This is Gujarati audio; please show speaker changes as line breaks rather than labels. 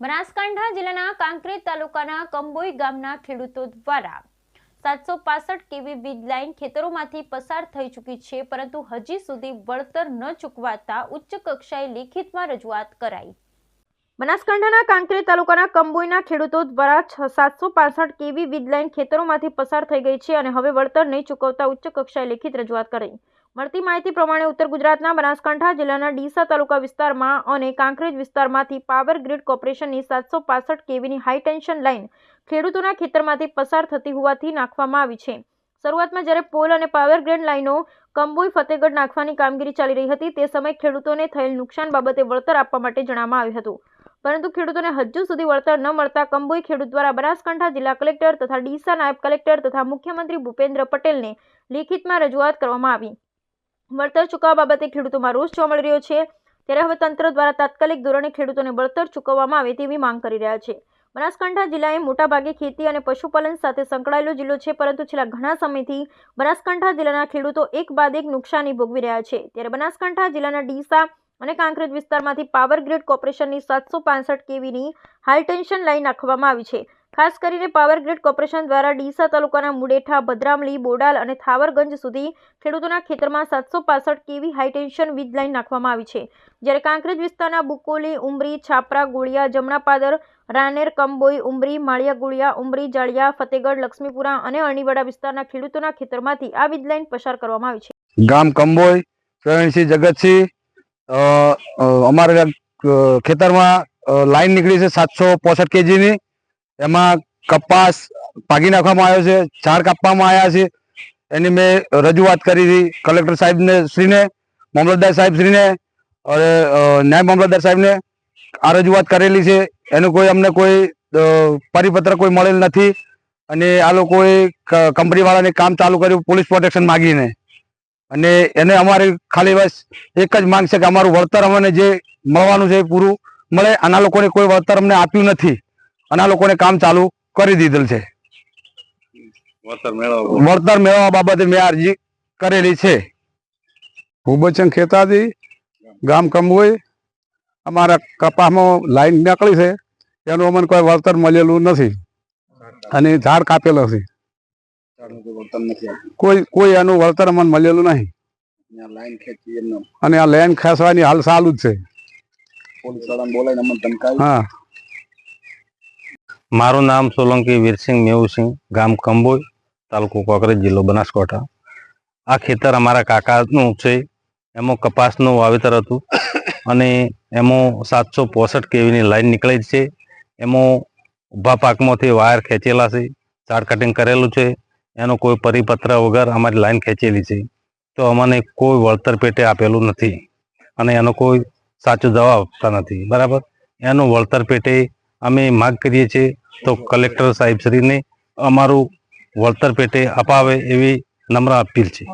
બનાસકાંઠા જિલ્લાના કાંકરેજ તાલુકાના કંબોઈ ગામના ખેડૂતો દ્વારા સાતસો પાસઠ કેવી વીજ લાઇન ખેતરોમાંથી પસાર થઈ ચૂકી છે, પરંતુ હજી સુધી વળતર ન ચૂકવાતા ઉચ્ચ કક્ષાએ લેખિતમાં રજૂઆત કરાઈ. બનાસકાંઠાના કાંકરેજ તાલુકાના કંબોઈના ખેડૂતો દ્વારા સાતસો પાસઠ કેવી વીજ લાઇન ખેતરોમાંથી પસાર થઈ ગઈ છે અને હવે વળતર નહીં ચૂકવતા ઉચ્ચ કક્ષાએ લેખિત રજૂઆત કરી મળતી માહિતી પ્રમાણે ઉત્તર ગુજરાતના બનાસકાંઠા જિલ્લાના ડીસા તાલુકા વિસ્તારમાં અને કાંકરેજ વિસ્તારમાંથી પાવર ગ્રીડ કોર્પોરેશનની સાતસો પાસઠ કેવીની હાઈ ટેન્શન લાઇન ખેડૂતોના ખેતરમાંથી પસાર થતી હોવાથી નાખવામાં આવી છે. શરૂઆતમાં જ્યારે પોલ અને પાવર ગ્રીડ લાઇનો કંબોઈ, ફતેગઢ નાખવાની કામગીરી ચાલી રહી હતી, તે સમયે ખેડૂતોને થયેલ નુકસાન બાબતે વળતર આપવા માટે જણાવવામાં આવ્યું હતું. પરંતુ ખેડૂતોને હજુ સુધી વળતર ન મળતા કંબોઈ ખેડૂત દ્વારા બનાસકાંઠા જિલ્લા કલેક્ટર તથા ડીસા નાયબ કલેક્ટર તથા મુખ્યમંત્રી ભૂપેન્દ્ર પટેલને લેખિતમાં રજૂઆત કરવામાં આવી. વળતર ચૂકવવા બાબતે ખેડૂતોમાં રોષ જોવા મળી રહ્યો છે. ત્યારે હવે તંત્ર દ્વારા તાત્કાલિક ધોરણે ખેડૂતોને વળતર ચૂકવવામાં આવે તેવી માંગ કરી રહ્યા છે. બનાસકાંઠા જિલ્લા એ મોટાભાગે ખેતી અને પશુપાલન સાથે સંકળાયેલો જિલ્લો છે, પરંતુ છેલ્લા ઘણા સમયથી બનાસકાંઠા જિલ્લાના ખેડૂતો એક બાદ એક નુકસાની ભોગવી રહ્યા છે. ત્યારે બનાસકાંઠા જિલ્લાના ડીસા અને કાંકરેજ વિસ્તારમાંથી પાવર ગ્રીડ કોર્પોરેશનની સાતસો પાસઠ કેવીની હાઈ ટેન્શન લાઇન નાખવામાં આવી છે. ખાસ કરીને પાવર ગ્રીડ કોર્પોરેશન દ્વારા ડીસા તાલુકાના મુડેઠા, ભદ્રામલી, બોડાલ અને થાવરગંજ સુધી ખેડૂતોના ખેતરમાં સાતસો પાસઠ કેવી હાઈટેન્શન વીજ લાઇન નાખવામાં આવી છે. જ્યારે કાંકરેજ વિસ્તારના બુકોલી, ઉમરી, છાપરા, ગોળિયા, જમણાપાદર, રાનેર, કંબોઈ, ઉમરી માળિયા ગુળિયા ઉમરી, જાળિયા, ફતેગઢ, લક્ષ્મીપુરા અને અણીવાડા વિસ્તારના ખેડૂતોના ખેતરમાંથી આ વીજ લાઇન પસાર કરવામાં આવી છે.
ગામ કંબોઈ, પ્રવીણસિંહ જગતસિંહ અમારા ખેતરમાં લાઇન નીકળી છે સાતસો પોસઠ કેજીની. એમાં કપાસ પાકી નાખવામાં આવ્યો છે, ઝાડ કાપવામાં આવ્યા છે. એની મેં રજૂઆત કરી હતી કલેક્ટર સાહેબને, શ્રીને, મામલતદાર સાહેબ શ્રીને અને ન્યાય મામલતદાર સાહેબને આ રજૂઆત કરેલી છે. એનું કોઈ, અમને કોઈ પરિપત્ર કોઈ મળેલ નથી અને આ લોકોએ કંપનીવાળાને કામ ચાલુ કર્યું પોલીસ પ્રોટેક્શન માગીને. અને એને અમારે ખાલી બસ એક જ માંગ છે કે અમારું વળતર અમને જે મળવાનું છે એ પૂરું મળે. આના લોકોને કોઈ વળતર અમને આપ્યું નથી. અને આ લોકોને કામ ચાલુ કરી દીધેલ છે.
વળતર મેળવવા
બાબતે. મેં અરજી કરેલી છે.
ભૂબચન ખેતાજી ગામ કંબોઈ અમારા કપાસમાં લાઈન નીકળી છે. એનું અમને કોઈ વળતર મળેલું નથી. અને ઝાડ કાપેલો છે.
કોઈ નથી
કોઈ કોઈ એનું વળતર અમને મળેલું નહીં. અને આ લાઈન ખેંચવાની હાલ ચાલુ જ છે. હા.
મારું નામ સોલંકી વીરસિંહ મેવુસિંહ, ગામ કંબોઈ તાલુકો કોકરેજ, જિલ્લો બનાસકાંઠા. આ ખેતર અમારા કાકાનું છે. એમાં કપાસનું વાવેતર હતું અને એમાં સાતસો પોસઠ કેવીની લાઈન નીકળેલી છે. એમાં ઊભા પાકમાંથી વાયર ખેંચેલા છે ઝાડ કટિંગ કરેલું છે. એનો કોઈ પરિપત્ર વગર અમારી લાઈન ખેંચેલી છે. તો અમને કોઈ વળતર પેટે આપેલું નથી અને એનો કોઈ સાચો જવાબ આપતા નથી. બરાબર? એનું વળતર પેટે અમે માગ કરીએ છીએ તો કલેક્ટર સાહેબશ્રીને અમારું વળતર પેટે અપાવે એવી નમ્ર અપીલ છે.